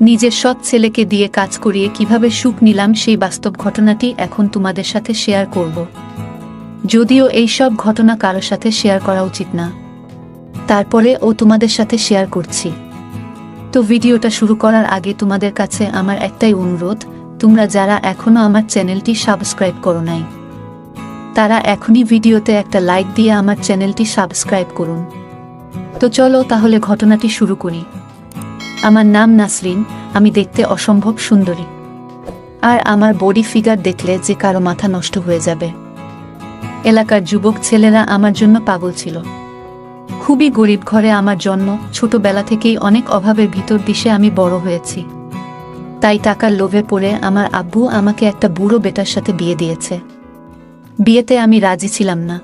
নিজের সৎ ছেলেকে দিয়ে কাজ করিয়ে কীভাবে সুখ নিলাম সেই বাস্তব ঘটনাটি এখন তোমাদের সাথে শেয়ার করব। যদিও এই সব ঘটনা কারোর সাথে শেয়ার করা উচিত না। তারপরে ও তোমাদের সাথে শেয়ার করছি। তো ভিডিওটা শুরু করার আগে তোমাদের কাছে আমার একটাই অনুরোধ, তোমরা যারা এখনও আমার চ্যানেলটি সাবস্ক্রাইব করো নাই, তারা এখনই ভিডিওতে একটা লাইক দিয়ে আমার চ্যানেলটি সাবস্ক্রাইব করুন। তো চলো তাহলে ঘটনাটি শুরু করি। আমার নাম নাসরিন, আমি দেখতে অসম্ভব সুন্দরী। আর আমার বডি ফিগার দেখলে যে কারও মাথা নষ্ট হয়ে যাবে। এলাকার যুবক ছেলেরা আমার জন্য পাগল ছিল। খুবই গরিব ঘরে আমার জন্ম, ছোটবেলা থেকেই অনেক অভাবের ভিতর দিশে আমি বড় হয়েছি। তাই টাকার লোভে পড়ে আমার আব্বু আমাকে একটা বুড়ো বেটার সাথে বিয়ে দিয়েছে। বিয়েতে আমি রাজি ছিলাম না।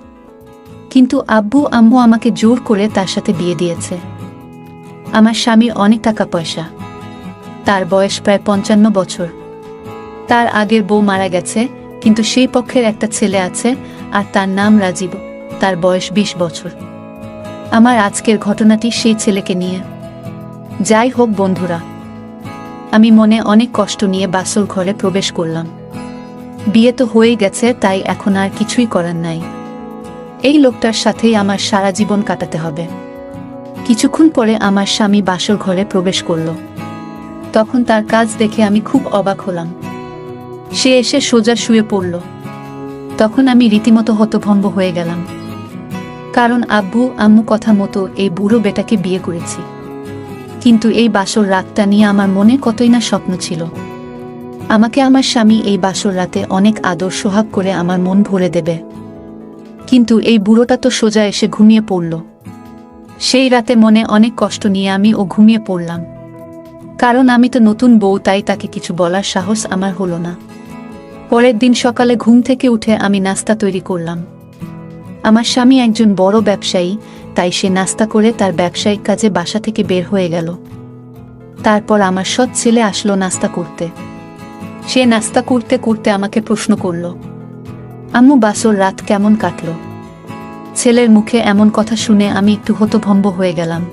কিন্তু আব্বু আম্মু আমাকে জোর করে তার সাথে বিয়ে দিয়েছে। আমার স্বামীর অনেক টাকা পয়সা। তার বয়স প্রায় পঞ্চান্ন বছর। তার আগের বউ মারা গেছে, কিন্তু সেই পক্ষের একটা ছেলে আছে আর তার নাম রাজীব। তার বয়স বিশ বছর। আমার আজকের ঘটনাটি সেই ছেলেকে নিয়ে। যাই হোক বন্ধুরা, আমি মনে অনেক কষ্ট নিয়ে বাসল ঘরে প্রবেশ করলাম। বিয়ে তো হয়ে গেছে, তাই এখন আর কিছুই করার নাই। এই লোকটার সাথেই আমার সারা জীবন কাটাতে হবে। কিছুক্ষণ পরে আমার স্বামী বাসর ঘরে প্রবেশ করল। তখন তার কাজ দেখে আমি খুব অবাক হলাম। সে এসে সোজা শুয়ে পড়ল। তখন আমি রীতিমতো হতভম্ব হয়ে গেলাম। কারণ আব্বু, আম্মু কথা মতো এই বুড়ো বেটাকে বিয়ে করেছি। কিন্তু এই বাসর রাতটা নিয়ে আমার মনে কতই না স্বপ্ন ছিল। আমাকে আমার স্বামী এই বাসর রাতে অনেক আদর সোহাগ করে আমার মন ভরে দেবে। কিন্তু এই বুড়োটা তো সোজা এসে ঘুমিয়ে পড়ল। সেই রাতে মনে অনেক কষ্ট নিয়ে আমি ও ঘুমিয়ে পড়লাম। কারণ আমি তো নতুন বউ, তাই তাকে কিছু বলার সাহস আমার হলো না। পরের দিন সকালে ঘুম থেকে উঠে আমি নাস্তা তৈরি করলাম। আমার স্বামী একজন বড় ব্যবসায়ী, তাই সে নাস্তা করে তার ব্যবসায়িক কাজে বাসা থেকে বের হয়ে গেল। তারপর আমার সৎ ছেলে আসলো নাস্তা করতে। সে নাস্তা করতে করতে আমাকে প্রশ্ন করল, আম্মু, বাসর রাত কেমন কাটলো? ছেলের মুখে এমন কথা শুনে আমি একটু হতভম্ব হয়ে গেলাম।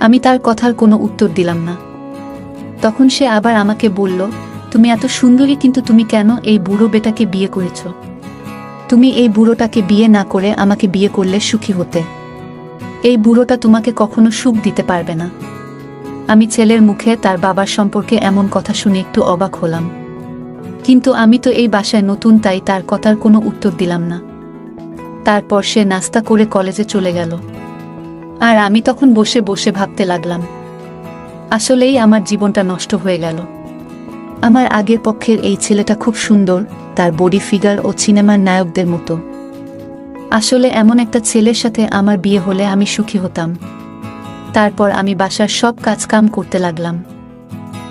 আমি তার কথার কোনো উত্তর দিলাম না। তখন সে আবার আমাকে বলল, তুমি এত সুন্দরী কিন্তু তুমি কেন এই বুড়ো বেটাকে বিয়ে করেছ? তুমি এই বুড়োটাকে বিয়ে না করে আমাকে বিয়ে করলে সুখী হতে। এই বুড়োটা তোমাকে কখনো সুখ দিতে পারবে না। আমি ছেলের মুখে তার বাবার সম্পর্কে এমন কথা শুনে একটু অবাক হলাম। কিন্তু আমি তো এই বাসায় নতুন তাই তার কথার কোনো উত্তর দিলাম না। তারপর সে নাস্তা করে কলেজে চলে গেল। আর আমি তখন বসে বসে ভাবতে লাগলাম, আসলেই আমার জীবনটা নষ্ট হয়ে গেল। আমার আগের পক্ষের এই ছেলেটা খুব সুন্দর, তার বডি ফিগার ও সিনেমার নায়কদের মতো। আসলে এমন একটা ছেলের সাথে আমার বিয়ে হলে আমি সুখী হতাম। তারপর আমি বাসার সব কাজকাম করতে লাগলাম।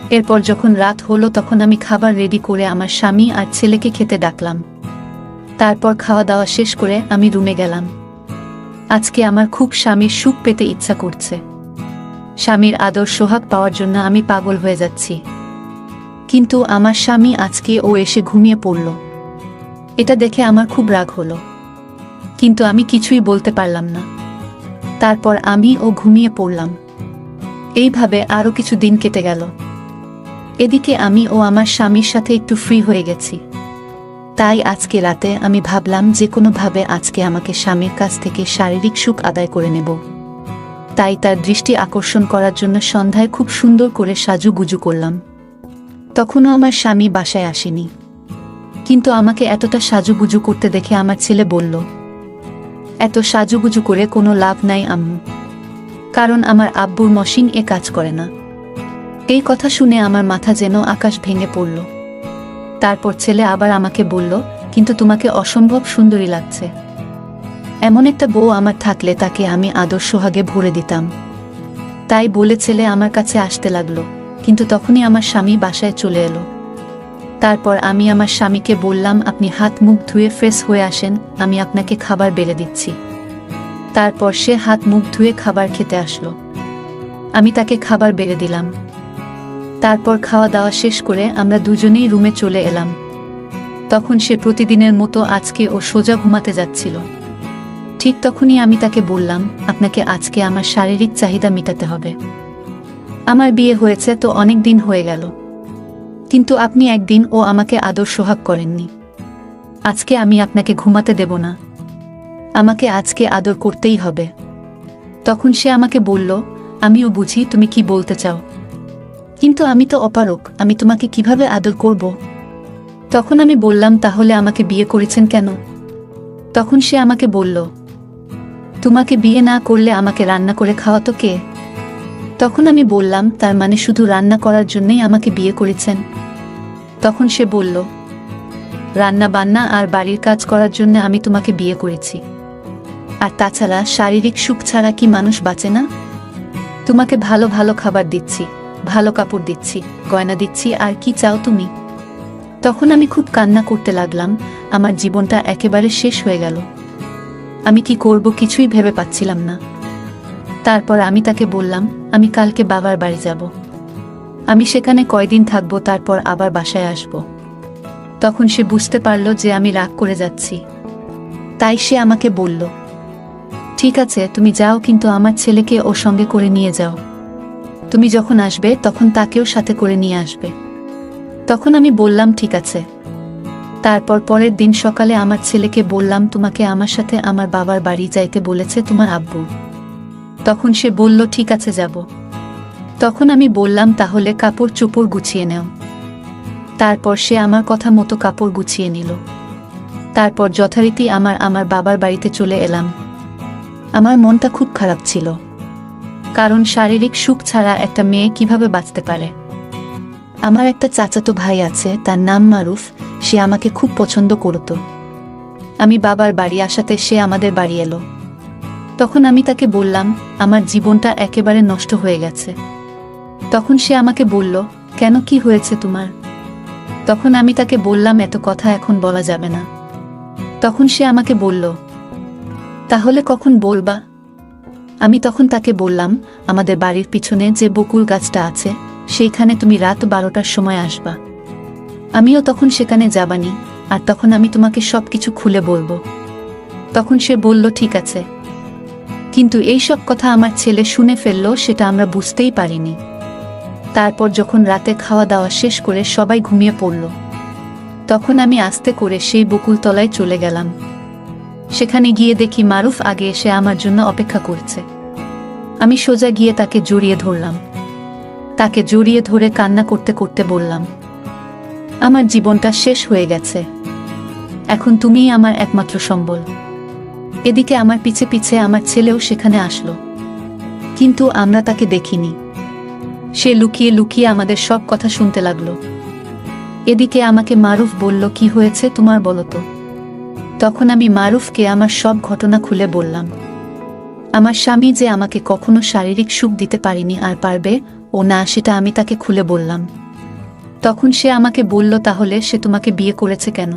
এরপর যখন রাত হলো তখন আমি খাবার রেডি করে আমার স্বামী আর ছেলেকে খেতে ডাকলাম। তারপর খাওয়া দাওয়া শেষ করে আমি রুমে গেলাম। আজকে আমার খুব স্বামীর সুখ পেতে ইচ্ছা করছে। স্বামীর আদর সোহাগ পাওয়ার জন্য আমি পাগল হয়ে যাচ্ছি। কিন্তু আমার স্বামী আজকে ও এসে ঘুমিয়ে পড়ল। এটা দেখে আমার খুব রাগ হলো। কিন্তু আমি কিছুই বলতে পারলাম না। তারপর আমি ও ঘুমিয়ে পড়লাম। এইভাবে আরও কিছু দিন কেটে গেল। এদিকে আমি ও আমার স্বামীর সাথে একটু ফ্রি হয়ে গেছি। তাই আজকে রাতে আমি ভাবলাম যে কোনোভাবে আজকে আমাকে স্বামীর কাছ থেকে শারীরিক সুখ আদায় করে নেব। তাই তার দৃষ্টি আকর্ষণ করার জন্য সন্ধ্যায় খুব সুন্দর করে সাজুগুজু করলাম। তখনও আমার স্বামী বাসায় আসেনি। কিন্তু আমাকে এতটা সাজুগুজু করতে দেখে আমার ছেলে বলল, এত সাজুগুজু করে কোনো লাভ নাই আম্মু। কারণ আমার আব্বুর মশিন এ কাজ করে না। এই কথা শুনে আমার মাথা যেন আকাশ ভেঙে পড়ল। তারপর ছেলে আবার আমাকে বলল, কিন্তু তোমাকে অসম্ভব সুন্দরী লাগছে। এমন একটা বউ আমার থাকলে তাকে আমি আদর সোহাগে ভরে দিতাম। তাই বলে ছেলে আমার কাছে আসতে লাগল, কিন্তু তখনই আমার স্বামী বাসায় চলে এলো। তারপর আমি আমার স্বামীকে বললাম, আপনি হাত মুখ ধুয়ে ফ্রেশ হয়ে আসেন, আমি আপনাকে খাবার বেড়ে দিচ্ছি। তারপর সে হাত মুখ ধুয়ে খাবার খেতে আসলো। আমি তাকে খাবার বেড়ে দিলাম। তারপর খাওয়া দাওয়া শেষ করে আমরা দুজনেই রুমে চলে এলাম। তখন সে প্রতিদিনের মতো আজকে ও সোজা ঘুমাতে যাচ্ছিল। ঠিক তখনই আমি তাকে বললাম, আপনাকে আজকে আমার শারীরিক চাহিদা মেটাতে হবে। আমার বিয়ে হয়েছে তো অনেক দিন হয়ে গেল। কিন্তু আপনি একদিন ও আমাকে আদর সোহাগ করেননি। আজকে আমি আপনাকে ঘুমাতে দেব না। আমাকে আজকে আদর করতেই হবে। তখন সে আমাকে বলল, আমিও বুঝি তুমি কি বলতে চাও। কিন্তু আমি তো অপারক আমি তোমাকে কীভাবে আদর করব? তখন আমি বললাম, তাহলে আমাকে বিয়ে করেছেন কেন? তখন সে আমাকে বলল, তোমাকে বিয়ে না করলে আমাকে রান্না করে খাওয়াতো কে? তখন আমি বললাম, তার মানে শুধু রান্না করার জন্যই আমাকে বিয়ে করেছেন। তখন সে বলল, রান্না বান্না আর বাড়ির কাজ করার জন্য আমি তোমাকে বিয়ে করেছি। আর তাছাড়া শারীরিক সুখ ছাড়া কি মানুষ বাঁচে না? তোমাকে ভালো ভালো খাবার দিচ্ছি। ভালো কাপড় দিচ্ছি, গয়না দিচ্ছি, আর কি চাও তুমি? তখন আমি খুব কান্না করতে লাগলাম, আমার জীবনটা একেবারে শেষ হয়ে গেল। আমি কি করব কিছুই ভেবে পাচ্ছিলাম না। তারপর আমি তাকে বললাম, আমি কালকে বাবার বাড়ি যাব। আমি সেখানে কয়দিন থাকব, তারপর আবার বাসায় আসব। তখন সে বুঝতে পারল যে আমি রাগ করে যাচ্ছি। তাই সে আমাকে বলল, ঠিক আছে, তুমি যাও, কিন্তু আমার ছেলেকে ওর সঙ্গে করে নিয়ে যাও। তুমি যখন আসবে, তখন তাকেও সাথে করে নিয়ে আসবে। তখন আমি বললাম, ঠিক আছে। তারপর পরের দিন সকালে আমার ছেলেকে বললাম, তোমাকে আমার সাথে আমার বাবার বাড়ি যাইতে বলেছে তোমার আব্বু। তখন সে বলল, ঠিক আছে, যাব। তখন আমি বললাম, তাহলে কাপড় চোপড় গুছিয়ে নেও। তারপর সে আমার কথা মতো কাপড় গুছিয়ে নিল। তারপর যথারীতি আমার আমার বাবার বাড়িতে চলে এলাম। আমার মনটা খুব খারাপ ছিল। কারণ শারীরিক সুখ ছাড়া একটা মেয়ে কীভাবে বাঁচতে পারে? আমার একটা চাচাতো ভাই আছে, তার নাম মারুফ, সে আমাকে খুব পছন্দ করত। আমি বাবার বাড়ি আসাতে সে আমাদের বাড়ি এলো। তখন আমি তাকে বললাম, আমার জীবনটা একেবারে নষ্ট হয়ে গেছে। তখন সে আমাকে বলল, কেন, কি হয়েছে তোমার? তখন আমি তাকে বললাম, এত কথা এখন বলা যাবে না। তখন সে আমাকে বলল, তাহলে কখন বলবা? আমি তখন তাকে বললাম, আমাদের বাড়ির পিছনে যে বকুল গাছটা আছে, সেইখানে তুমি রাত বারোটার সময় আসবা। আমিও তখন সেখানে যাবানি, আর তখন আমি তোমাকে সব কিছু খুলে বলব তখন সে বলল, ঠিক আছে। কিন্তু এই সব কথা আমার ছেলে শুনে ফেলল, সেটা আমরা বুঝতেই পারিনি তারপর যখন রাতে খাওয়া দাওয়া শেষ করে সবাই ঘুমিয়ে পড়ল, তখন আমি আস্তে করে সেই বকুলতলায় চলে গেলাম। সেখানে গিয়ে দেখি মারুফ আগে এসে আমার জন্য অপেক্ষা করছে। আমি সোজা গিয়ে তাকে জড়িয়ে ধরলাম। তাকে জড়িয়ে ধরে কান্না করতে করতে বললাম, আমার জীবনটা শেষ হয়ে গেছে। এখন তুমিই আমার একমাত্র সম্বল। এদিকে আমার পিছে পিছে আমার ছেলেও সেখানে আসলো। কিন্তু আমরা তাকে দেখিনি। সে লুকিয়ে লুকিয়ে আমাদের সব কথা শুনতে লাগল। এদিকে আমাকে মারুফ বলল, কি হয়েছে তোমার বলো তো? তখন আমি মারুফকে আমার সব ঘটনা খুলে বললাম। আমার স্বামী যে আমাকে কখনো শারীরিক সুখ দিতে পারিনি আর পারবে, ও না, সেটা আমি তাকে খুলে বললাম। তখন সে আমাকে বলল, তাহলে সে তোমাকে বিয়ে করেছে কেন?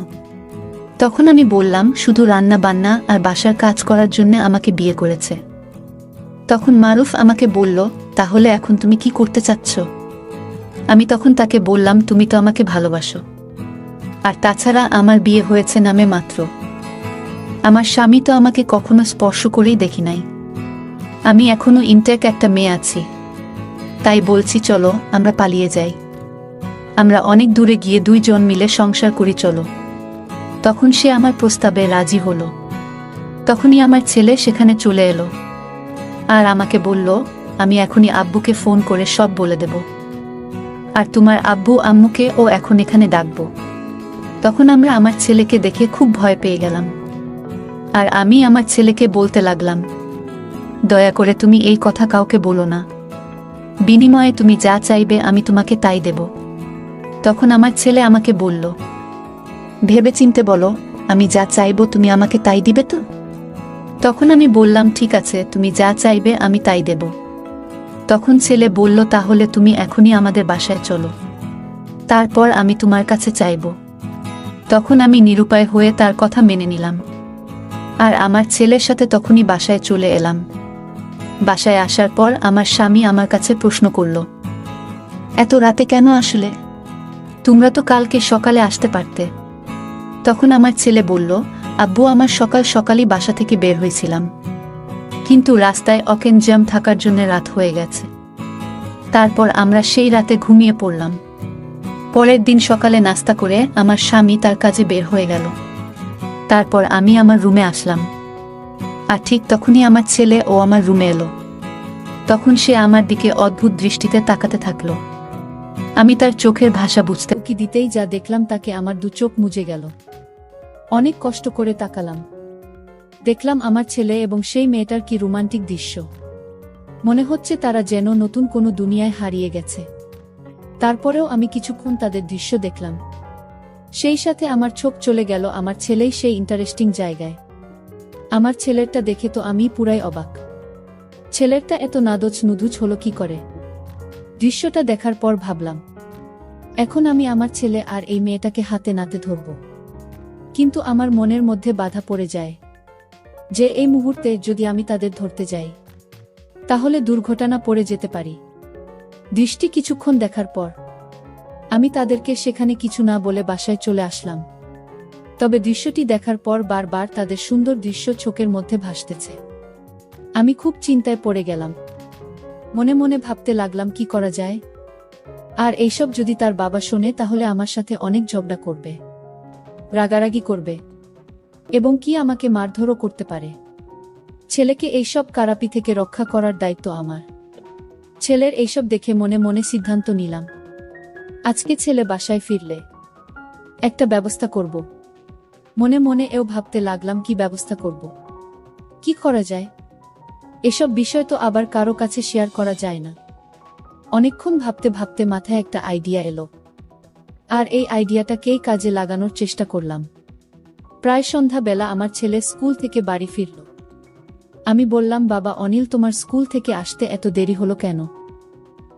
তখন আমি বললাম, শুধু রান্না বান্না আর বাসার কাজ করার জন্য আমাকে বিয়ে করেছে। তখন মারুফ আমাকে বলল, তাহলে এখন তুমি কি করতে চাচ্ছ? আমি তখন তাকে বললাম, তুমি তো আমাকে ভালোবাসো। আর তাছাড়া আমার বিয়ে হয়েছে নামে মাত্র। আমার স্বামী তো আমাকে কখনো স্পর্শ করেই দেখি নাই। আমি এখনও ইনটেক একটা মেয়ে আছি। তাই বলছি, চলো, আমরা পালিয়ে যাই। আমরা অনেক দূরে গিয়ে দুইজন মিলে সংসার করি, চলো। তখন সে আমার প্রস্তাবে রাজি হলো। তখনই আমার ছেলে সেখানে চলে এলো। আর আমাকে বলল, আমি এখনই আব্বুকে ফোন করে সব বলে দেব। আর তোমার আব্বু আম্মুকে ও এখন এখানে ডাকবো। তখন আমরা আমার ছেলেকে দেখে খুব ভয় পেয়ে গেলাম। আর আমি আমার ছেলেকে বলতে লাগলাম, দয়া করে তুমি এই কথা কাউকে বলো না। বিনিময়ে তুমি যা চাইবে আমি তোমাকে তাই দেব। তখন আমার ছেলে আমাকে বলল ভেবে চিনতে বলো, আমি যা চাইব তুমি আমাকে তাই দিবে তো? তখন আমি বললাম, ঠিক আছে, তুমি যা চাইবে আমি তাই দেব। তখন ছেলে বলল, তাহলে তুমি এখনই আমাদের বাসায় চলো। তারপর আমি তোমার কাছে চাইব। তখন আমি নিরুপায় হয়ে তার কথা মেনে নিলাম। আর আমার ছেলের সাথে তখনই বাসায় চলে এলাম। বাসায় আসার পর আমার স্বামী আমার কাছে প্রশ্ন করল, এত রাতে কেন আসলে? তোমরা তো কালকে সকালে আসতে পারতে। তখন আমার ছেলে বলল, আব্বু, আমার সকাল সকালই বাসা থেকে বের হয়েছিলাম। কিন্তু রাস্তায় অকেন জ্যাম থাকার জন্য রাত হয়ে গেছে। তারপর আমরা সেই রাতে ঘুমিয়ে পড়লাম। পরের দিন সকালে নাস্তা করে আমার স্বামী তার কাজে বের হয়ে গেল। তারপর আমি আমার রুমে আসলাম। আর ঠিক তখনই আমার ছেলে ও আমার রুমে এলো। তখন সে আমার দিকে অদ্ভুত দৃষ্টিতে তাকাতে থাকল। আমি তার চোখের ভাষা বুঝতে কি দিতেই যা দেখলাম তাকে আমার দু চোখ মুজে গেল। অনেক কষ্ট করে তাকালাম। দেখলাম আমার ছেলে এবং সেই মেয়েটার কি রোমান্টিক দৃশ্য। মনে হচ্ছে তারা যেন নতুন কোনো দুনিয়ায় হারিয়ে গেছে। তারপরেও আমি কিছুক্ষণ তাদের দৃশ্য দেখলাম। সেই সাথে আমার চোখ চলে গেল আমার ছেলেই সেই ইন্টারেস্টিং জায়গায়। আমার ছেলেরটা দেখে তো আমি পুরাই অবাক। ছেলেরটা এত নাদচ নুদুচ হলো কি করে? দৃশ্যটা দেখার পর ভাবলাম, এখন আমি আমার ছেলে আর এই মেয়েটাকে হাতে নাতে ধরব। কিন্তু আমার মনের মধ্যে বাধা পড়ে যায় যে এই মুহূর্তে যদি আমি তাদের ধরতে যাই, তাহলে দুর্ঘটনা পড়ে যেতে পারি। দৃষ্টি কিছুক্ষণ দেখার পর আমি তাদেরকে সেখানে কিছু না বলে বাসায় চলে আসলাম। তবে দৃশ্যটি দেখার পর বারবার তাদের সুন্দর দৃশ্য চোখের মধ্যে ভাসতেছে। আমি খুব চিন্তায় পড়ে গেলাম। মনে মনে ভাবতে লাগলাম, কি করা যায়? আর এইসব যদি তার বাবা শোনে, তাহলে আমার সাথে অনেক ঝগড়া করবে, রাগারাগি করবে এবং কি আমাকে মারধরও করতে পারে। ছেলেকে এইসব কারাপি থেকে রক্ষা করার দায়িত্ব আমার। ছেলের এইসব দেখে মনে মনে সিদ্ধান্ত নিলাম। আজকে ছেলে বাসায় ফিরলে। একটা ব্যবস্থা করব। মনে মনে এও ভাবতে লাগলাম কি ব্যবস্থা করব। কি করা যায়? এসব বিষয় তো আবার কারও কাছে শেয়ার করা যায় না। অনেকক্ষণ ভাবতে ভাবতে মাথায় একটা আইডিয়া এলো। আর এই আইডিয়াটাকেই কাজে লাগানোর চেষ্টা করলাম। প্রায় সন্ধ্যা বেলা আমার ছেলে স্কুল থেকে বাড়ি ফিরল। আমি বললাম, বাবা অনিল, তোমার স্কুল থেকে আসতে এত দেরি হলো কেন?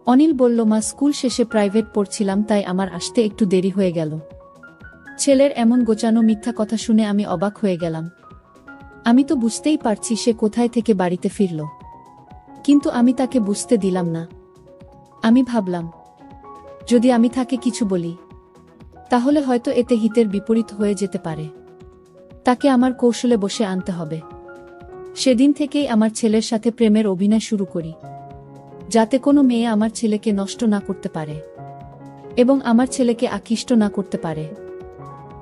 অনিল বলল, মা, স্কুল শেষে প্রাইভেট পড়ছিলাম, তাই আমার আসতে একটু দেরি হয়ে গেল। ছেলের এমন গোচানো মিথ্যা কথা শুনে আমি অবাক হয়ে গেলাম। আমি তো বুঝতেই পারছি সে কোথায় থেকে বাড়িতে ফিরল। কিন্তু আমি তাকে বুঝতে দিলাম না। আমি ভাবলাম, যদি আমি তাকে কিছু বলি, তাহলে হয়তো এতে হিতের বিপরীত হয়ে যেতে পারে। তাকে আমার কৌশলে বসে আনতে হবে। সেদিন থেকেই আমার ছেলের সাথে প্রেমের অভিনয় শুরু করি। যাতে কোনো মেয়ে আমার ছেলেকে নষ্ট না করতে পারে এবং আমার ছেলেকে আকৃষ্ট না করতে পারে।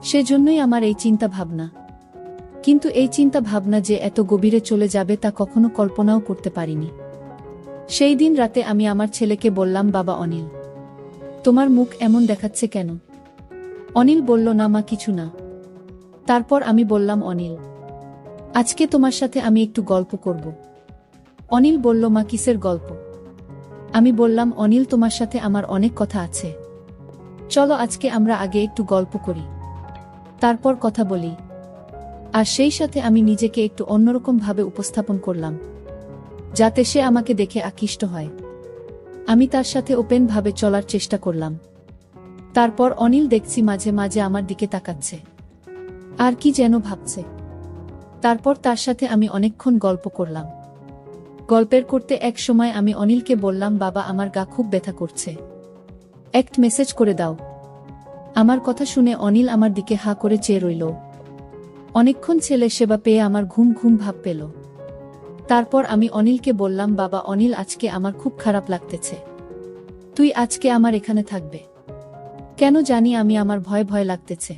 সেজন্যই আমার এই চিন্তা ভাবনা কিন্তু এই চিন্তা ভাবনা যে এত গভীরে চলে যাবে তা কখনো কল্পনাও করতে পারিনি। সেই দিন রাতে আমি আমার ছেলেকে বললাম, বাবা অনিল, তোমার মুখ এমন দেখাচ্ছে কেন? অনিল বলল, না মা, কিছু না। তারপর আমি বললাম, অনিল, আজকে তোমার সাথে আমি একটু গল্প করব। অনিল বলল, মা, কিসের গল্প? আমি বললাম, অনিল, তোমার সাথে আমার অনেক কথা আছে। চলো আজকে আমরা আগে একটু গল্প করি। তারপর কথা বলি। আর সেই সাথে আমি নিজেকে একটু অন্যরকম ভাবে উপস্থাপন করলাম, যাতে সে আমাকে দেখে আকৃষ্ট হয়। আমি তার সাথে ওপেন ভাবে চলার চেষ্টা করলাম। তারপর অনিল দেখছি মাঝে মাঝে আমার দিকে তাকাচ্ছে। আর কি যেন ভাবছে। তারপর তার সাথে আমি অনেকক্ষণ গল্প করলাম। গল্পের করতে এক সময় আমি অনিলকে বললাম, বাবা, আমার গা খুব ব্যথা করছে। একটা মেসেজ করে দাও। আমার কথা শুনে অনিল আমার দিকে হা করে চেয়ে রইল। অনেকক্ষণ ছেলে সেবা পেয়ে আমার ঘুম ঘুম ভাব পেল। তারপর আমি অনিলকে বললাম, বাবা, অনিল, আজকে আমার খুব খারাপ লাগতেছে। তুই আজকে আমার এখানে থাকবে। কেন জানি আমি আমার ভয় ভয় লাগতেছে।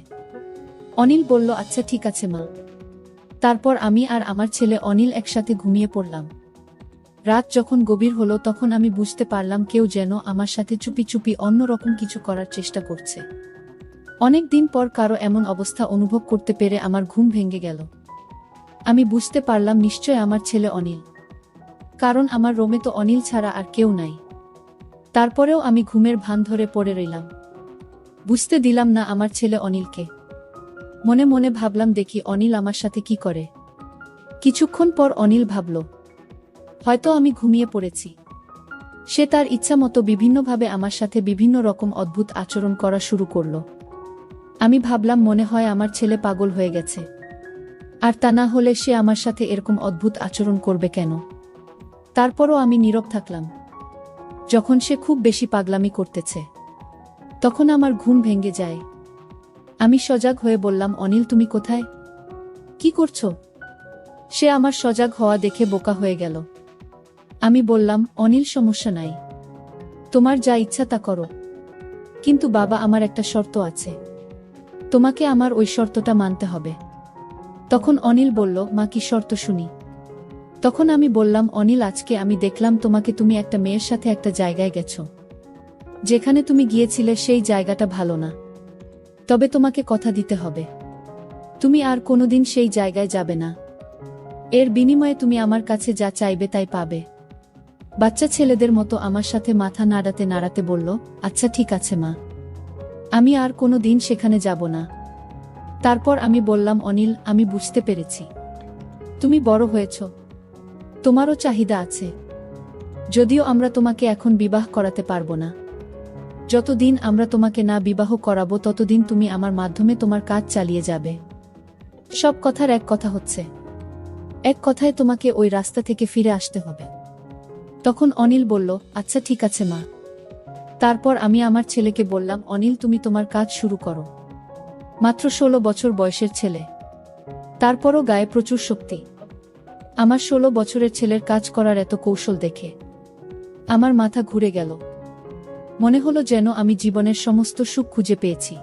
অনিল বলল আচ্ছা ঠিক আছে, মা। তারপর আমি আর আমার ছেলে অনিল একসাথে ঘুমিয়ে পড়লাম। রাত যখন গভীর হলো তখন আমি বুঝতে পারলাম কেউ যেন আমার সাথে চুপি চুপি অন্যরকম কিছু করার চেষ্টা করছে। অনেক দিন পর কারও এমন অবস্থা অনুভব করতে পেরে আমার ঘুম ভেঙে গেল। আমি বুঝতে পারলাম নিশ্চয় আমার ছেলে অনিল। কারণ আমার রোমে তো অনিল ছাড়া আর কেউ নাই। তারপরেও আমি ঘুমের ভান ধরে পড়ে রইলাম। বুঝতে দিলাম না আমার ছেলে অনিলকে। মনে মনে ভাবলাম দেখি অনিল আমার সাথে কি করে। কিছুক্ষণ পর অনিল ভাবল হয়তো আমি ঘুমিয়ে পড়েছি। সে তার ইচ্ছা মতো বিভিন্নভাবে আমার সাথে বিভিন্ন রকম অদ্ভুত আচরণ করা শুরু করল। আমি ভাবলাম, মনে হয় আমার ছেলে পাগল হয়ে গেছে। আর তা না হলে সে আমার সাথে এরকম অদ্ভুত আচরণ করবে কেন? তারপরও আমি নীরব থাকলাম। যখন সে খুব বেশি পাগলামি করতেছে, তখন আমার ঘুম ভেঙে যায়। আমি সজাগ হয়ে বললাম, অনিল, তুমি কোথায়? কি করছ? সে আমার সজাগ হওয়া দেখে বোকা হয়ে গেল। আমি বললাম, অনিল, সমস্যা নাই। তোমার যা ইচ্ছা তা করো। কিন্তু বাবা, আমার একটা শর্ত আছে। তোমাকে আমার ওই শর্তটা মানতে হবে। তখন অনিল বলল, মা, কি শর্ত শুনি? তখন আমি বললাম, অনিল, আজকে আমি দেখলাম তোমাকে তুমি একটা মেয়ের সাথে একটা জায়গায় গেছো। যেখানে তুমি গিয়েছিলে সেই জায়গাটা ভালো না। তবে তোমাকে কথা দিতে হবে। তুমি আর কোনোদিন সেই জায়গায় যাবে না। এর বিনিময়ে তুমি আমার কাছে যা চাইবে তাই পাবে। বাচ্চা ছেলেদের মতো আমার সাথে মাথা নাড়াতে নাড়াতে বলল আচ্ছা ঠিক আছে, মা। আমি আর কোনো দিন সেখানে যাব না। তারপর আমি বললাম, অনিল, আমি বুঝতে পেরেছি। তুমি বড় হয়েছ। তোমারও চাহিদা আছে। যদিও আমরা তোমাকে এখন বিবাহ করাতে পারব না। যতদিন আমরা তোমাকে না বিবাহ করাবো, ততদিন তুমি আমার মাধ্যমে তোমার কাজ চালিয়ে যাবে। সব কথার এক কথা হচ্ছে। এক কথায় তোমাকে ওই রাস্তা থেকে ফিরে আসতে হবে। তখন অনিল বলল আচ্ছা ঠিক আছে, মা। তারপর আমি আমার ছেলেকে বললাম, অনিল, তুমি তোমার কাজ শুরু করো। মাত্র ষোলো বছর বয়সের ছেলে। তারপরও গায়ে প্রচুর শক্তি। আমার ষোলো বছরের ছেলের কাজ করার এত কৌশল দেখে আমার মাথা ঘুরে গেল। মনে হলো যেন আমি জীবনের সমস্ত সুখ খুঁজে পেয়েছি।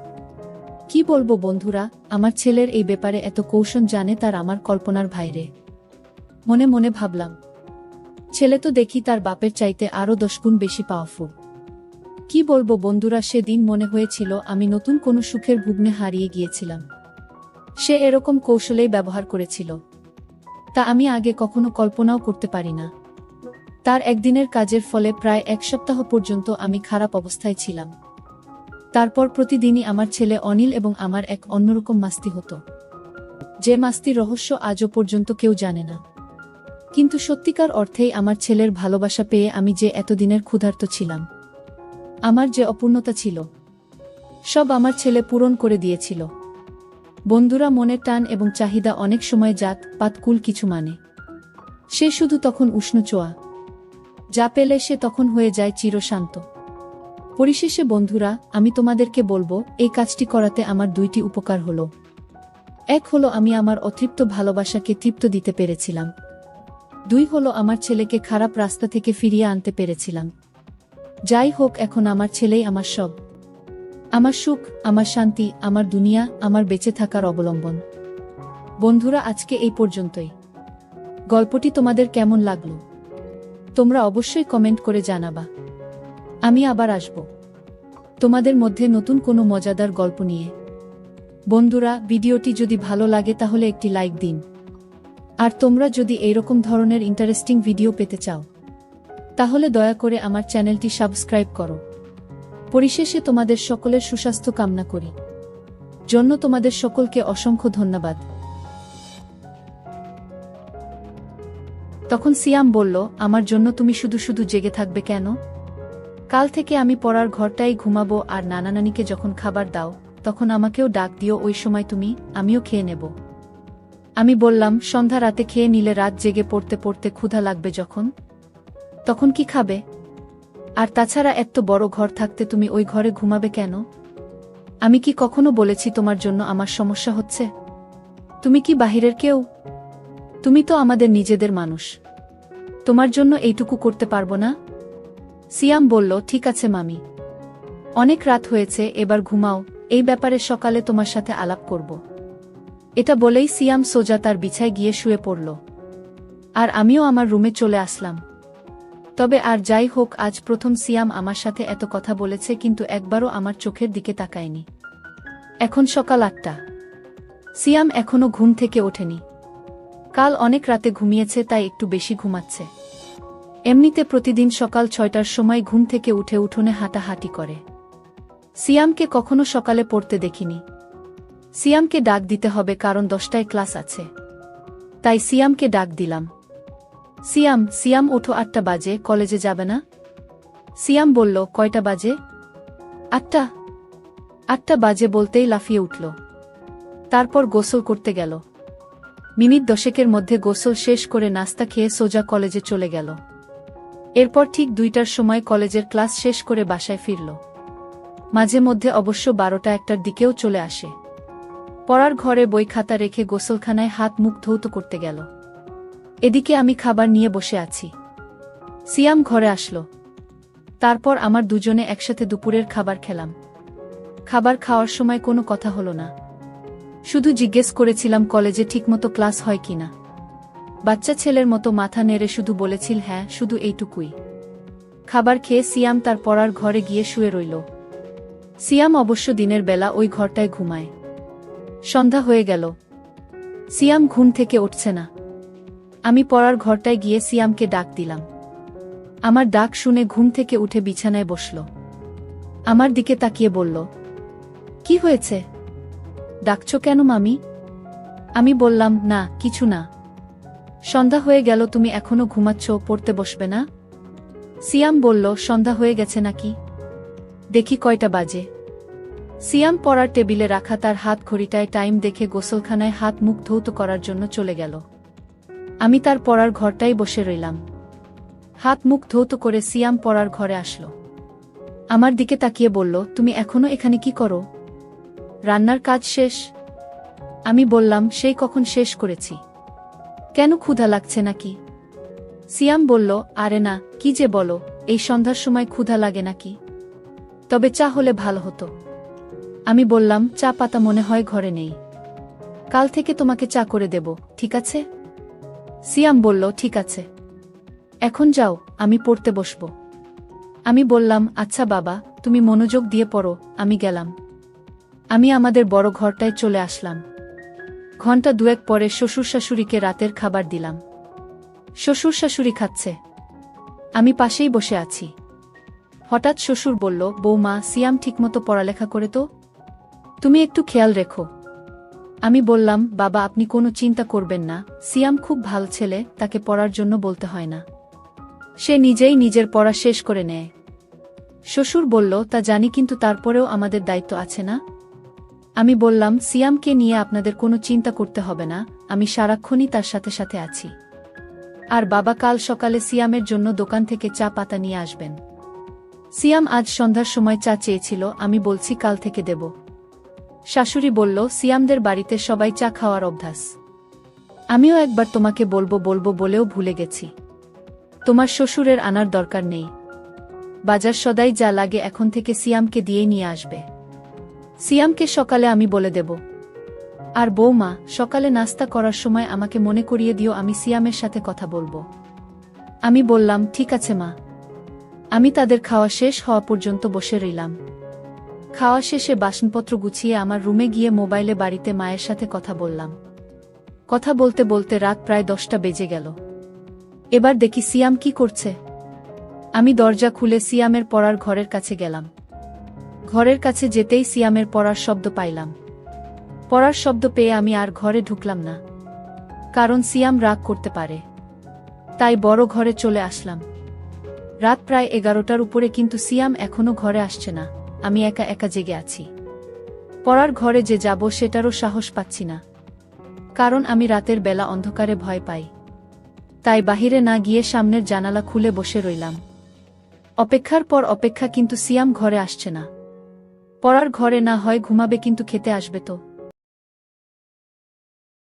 কি বলব বন্ধুরা, আমার ছেলের এই ব্যাপারে এত কৌশল জানে তার আমার কল্পনার বাইরে। মনে মনে ভাবলাম ছেলে তো দেখি তার বাপের চাইতে আরও দশগুণ বেশি পাওয়ারফুল কি বলব বন্ধুরা, সেদিন মনে হয়েছিল আমি নতুন কোনো সুখের ভুগ্নে হারিয়ে গিয়েছিলাম। সে এরকম কৌশলেই ব্যবহার করেছিল। তা আমি আগে কখনো কল্পনাও করতে পারি না। তার একদিনের কাজের ফলে প্রায় এক সপ্তাহ পর্যন্ত আমি খারাপ অবস্থায় ছিলাম। তারপর প্রতিদিনই আমার ছেলে অনিল এবং আমার এক অন্যরকম মাস্তি হতো। যে মাস্তির রহস্য আজও পর্যন্ত কেউ জানে না। কিন্তু সত্যিকার অর্থেই আমার ছেলের ভালোবাসা পেয়ে আমি যে এতদিনের ক্ষুধার্ত ছিলাম। আমার যে অপূর্ণতা ছিল, সব আমার ছেলে পূরণ করে দিয়েছিল। বন্ধুরা মনের টান এবং চাহিদা অনেক সময় জাত পাতকুল কিছু মানে। সে শুধু তখন উষ্ণ চোয়া। যা পেলে সে তখন হয়ে যায় চিরশান্ত পরিশেষে, বন্ধুরা, আমি তোমাদেরকে বলব, এই কাজটি করাতে আমার দুইটি উপকার হলো। এক হলো আমি আমার অতৃপ্ত ভালোবাসাকে তৃপ্ত দিতে পেরেছিলাম। দুই হলো আমার ছেলেকে খারাপ রাস্তা থেকে ফিরিয়ে আনতে পেরেছিলাম। যাই হোক, এখন আমার ছেলেই আমার সব। আমার সুখ, আমার শান্তি, আমার দুনিয়া, আমার বেঁচে থাকার অবলম্বন। বন্ধুরা, আজকে এই পর্যন্তই। গল্পটি তোমাদের কেমন লাগল? তোমরা অবশ্যই কমেন্ট করে জানাবা। আমি আবার আসব। তোমাদের মধ্যে নতুন কোনো মজাদার গল্প নিয়ে। বন্ধুরা, ভিডিওটি যদি ভালো লাগে তাহলে একটি লাইক দিন। আর তোমরা যদি এইরকম ধরনের ইন্টারেস্টিং ভিডিও পেতে চাও, তাহলে দয়া করে আমার চ্যানেলটি সাবস্ক্রাইব করো। পরিশেষে তোমাদের সকলের সুস্বাস্থ্য কামনা করি। জন্য তোমাদের সকলকে অসংখ্য ধন্যবাদ। তখন সিয়াম বলল, আমার জন্য তুমি শুধু শুধু জেগে থাকবে কেন? কাল থেকে আমি পড়ার ঘরটাই ঘুমাবো আর নানা নানিকে যখন খাবার দাও, তখন আমাকেও ডাক দিও। ওই সময় তুমি, আমিও খেয়ে নেব। আমি বললাম, সন্ধ্যা রাতে খেয়ে নিলে রাত জেগে পড়তে পড়তে ক্ষুধা লাগবে যখন? তখন কি খাবে? আর তাছাড়া এত বড় ঘর থাকতে তুমি ওই ঘরে ঘুমাবে কেন? আমি কি কখনো বলেছি তোমার জন্য আমার সমস্যা হচ্ছে? তুমি কি বাহিরের কেউ? তুমি তো আমাদের নিজেদের মানুষ। তোমার জন্য এইটুকু করতে পারব না? সিয়াম বলল, ঠিক আছে মামি। অনেক রাত হয়েছে, এবার ঘুমাও, এই ব্যাপারে সকালে তোমার সাথে আলাপ করব। এটা বলেই সিয়াম সোজা তার বিছায় গিয়ে শুয়ে পড়ল। আর আমিও আমার রুমে চলে আসলাম। তবে আর যাই হোক, আজ প্রথম সিয়াম আমার সাথে এত কথা বলেছে, কিন্তু একবারও আমার চোখের দিকে তাকায়নি। এখন সকাল আটটা। সিয়াম এখনও ঘুম থেকে ওঠেনি। কাল অনেক রাতে ঘুমিয়েছে, তাই একটু বেশি ঘুমাচ্ছে। এমনিতে প্রতিদিন সকাল ছয়টার সময় ঘুম থেকে উঠে উঠোনে হাঁটাহাঁটি করে। সিয়ামকে কখনো সকালে পড়তে দেখিনি। সিয়ামকে ডাক দিতে হবে কারণ দশটায় ক্লাস আছে। তাই সিয়ামকে ডাক দিলাম। সিয়াম সিয়াম, ওঠো, আটটা বাজে, কলেজে যাবে না? সিয়াম বলল, কয়টা বাজে? আটটা। আটটা বাজে বলতেই লাফিয়ে উঠল। তারপর গোসল করতে গেল। মিনিট দশেকের মধ্যে গোসল শেষ করে নাস্তা খেয়ে সোজা কলেজে চলে গেল। এরপর ঠিক দুইটার সময় কলেজের ক্লাস শেষ করে বাসায় ফিরল। মাঝে মধ্যে অবশ্য বারোটা একটার দিকেও চলে আসে। পড়ার ঘরে বই খাতা রেখে গোসলখানায় হাত মুখ ধৌত করতে গেল। এদিকে আমি খাবার নিয়ে বসে আছি। সিয়াম ঘরে আসলো। তারপর আমার দুজনে একসাথে দুপুরের খাবার খেলাম। খাবার খাওয়ার সময় কোনো কথা হলো না। শুধু জিজ্ঞেস করেছিলাম কলেজে ঠিকমতো ক্লাস হয় কিনা বাচ্চা ছেলের মতো মাথা নেড়ে শুধু বলেছিল হ্যাঁ শুধু এইটুকুই। খাবার খেয়ে সিয়াম তার পড়ার ঘরে গিয়ে শুয়ে রইল। সিয়াম অবশ্য দিনের বেলা ওই ঘরটায় ঘুমায়। সন্ধ্যা হয়ে গেল। সিয়াম ঘুম থেকে উঠছে না। আমি পড়ার ঘরটায় গিয়ে সিয়ামকে ডাক দিলাম। আমার ডাক শুনে ঘুম থেকে উঠে বিছানায় বসল। আমার দিকে তাকিয়ে বলল, কি হয়েছে? ডাকছ কেন মামি? আমি বললাম, না, কিছু না। সন্ধ্যা হয়ে গেল, তুমি এখনও ঘুমাচ্ছ, পড়তে বসবে না? সিয়াম বলল, সন্ধ্যা হয়ে গেছে নাকি? দেখি কয়টা বাজে। সিয়াম পড়ার টেবিলে রাখা তার হাত ঘড়িটায় টাইম দেখে গোসলখানায় হাত মুখ ধৌত করার জন্য চলে গেল। আমি তার পড়ার ঘরটাই বসে রইলাম। হাত মুখ ধৌত করে সিয়াম পড়ার ঘরে আসলো। আমার দিকে তাকিয়ে বলল, তুমি এখনও এখানে কি করো? রান্নার কাজ শেষ। আমি বললাম, সেই কখন শেষ করেছি। কেন ক্ষুধা লাগছে নাকি? সিয়াম বলল, আরে না, কি যে বলো, এই সন্ধ্যার সময় ক্ষুধা লাগে নাকি? তবে চা হলে ভালো হতো। আমি বললাম, চা পাতা মনে হয় ঘরে নেই। কাল থেকে তোমাকে চা করে দেব, ঠিক আছে? সিয়াম বলল, ঠিক আছে। এখন যাও, আমি পড়তে বসব। আমি বললাম আচ্ছা বাবা, তুমি মনোযোগ দিয়ে পড়ো, আমি গেলাম। আমি আমাদের বড় ঘরটায় চলে আসলাম। ঘণ্টা দুয়েক পরে শ্বশুর শাশুড়িকে রাতের খাবার দিলাম। শ্বশুর শাশুড়ি খাচ্ছে। আমি পাশেই বসে আছি। হঠাৎ শ্বশুর বলল, বৌমা, সিয়াম ঠিকমতো পড়ালেখা করে তো? তুমি একটু খেয়াল রেখো। আমি বললাম, বাবা, আপনি কোনো চিন্তা করবেন না। সিয়াম খুব ভালো ছেলে, তাকে পড়ার জন্য বলতে হয় না। সে নিজেই নিজের পড়া শেষ করে নেয়। শ্বশুর বলল, তা জানি, কিন্তু তারপরেও আমাদের দায়িত্ব আছে না? আমি বললাম, সিয়ামকে নিয়ে আপনাদের কোনো চিন্তা করতে হবে না। আমি সারাক্ষণই তার সাথে সাথে আছি। আর বাবা, কাল সকালে সিয়ামের জন্য দোকান থেকে চা পাতা নিয়ে আসবেন। সিয়াম আজ সন্ধ্যার সময় চা চেয়েছিল। আমি বলছি, কাল থেকে দেব। শাশুড়ি বলল, সিয়ামদের বাড়িতে সবাই চা খাওয়ার অভ্যাস। আমিও একবার তোমাকে বলব বলব বলেও ভুলে গেছি। তোমার শ্বশুরের আনার দরকার নেই। বাজার সদাই যা লাগে এখন থেকে সিয়ামকে দিয়েই নিয়ে আসবে। সিয়ামকে সকালে আমি বলে দেব। আর বৌমা, সকালে নাস্তা করার সময় আমাকে মনে করিয়ে দিও, আমি সিয়ামের সাথে কথা বলব। আমি বললাম, ঠিক আছে মা। আমি তাদের খাওয়া শেষ হওয়া পর্যন্ত বসে রইলাম। খাওয়া শেষে বাসনপত্র গুছিয়ে আমার রুমে গিয়ে মোবাইলে বাড়িতে মায়ের সাথে কথা বললাম। কথা বলতে বলতে রাত প্রায় দশটা বেজে গেল। এবার দেখি সিয়াম কি করছে। আমি দরজা খুলে সিয়ামের পড়ার ঘরের কাছে গেলাম। ঘরের কাছে যেতেই সিয়ামের পড়ার শব্দ পাইলাম। পড়ার শব্দ পেয়ে আমি আর ঘরে ঢুকলাম না। কারণ সিয়াম রাগ করতে পারে। তাই বড় ঘরে চলে আসলাম। রাত প্রায় এগারোটার উপরে কিন্তু সিয়াম এখনও ঘরে আসছে না। আমি একা একা জেগে আছি। পড়ার ঘরে যে যাব সেটারও সাহস পাচ্ছি না। কারণ আমি রাতের বেলা অন্ধকারে ভয় পাই। তাই বাহিরে না গিয়ে সামনের জানালা খুলে বসে রইলাম। অপেক্ষার পর অপেক্ষা কিন্তু সিয়াম ঘরে আসছে না। পড়ার ঘরে না হয় ঘুমাবে কিন্তু খেতে আসবে তো।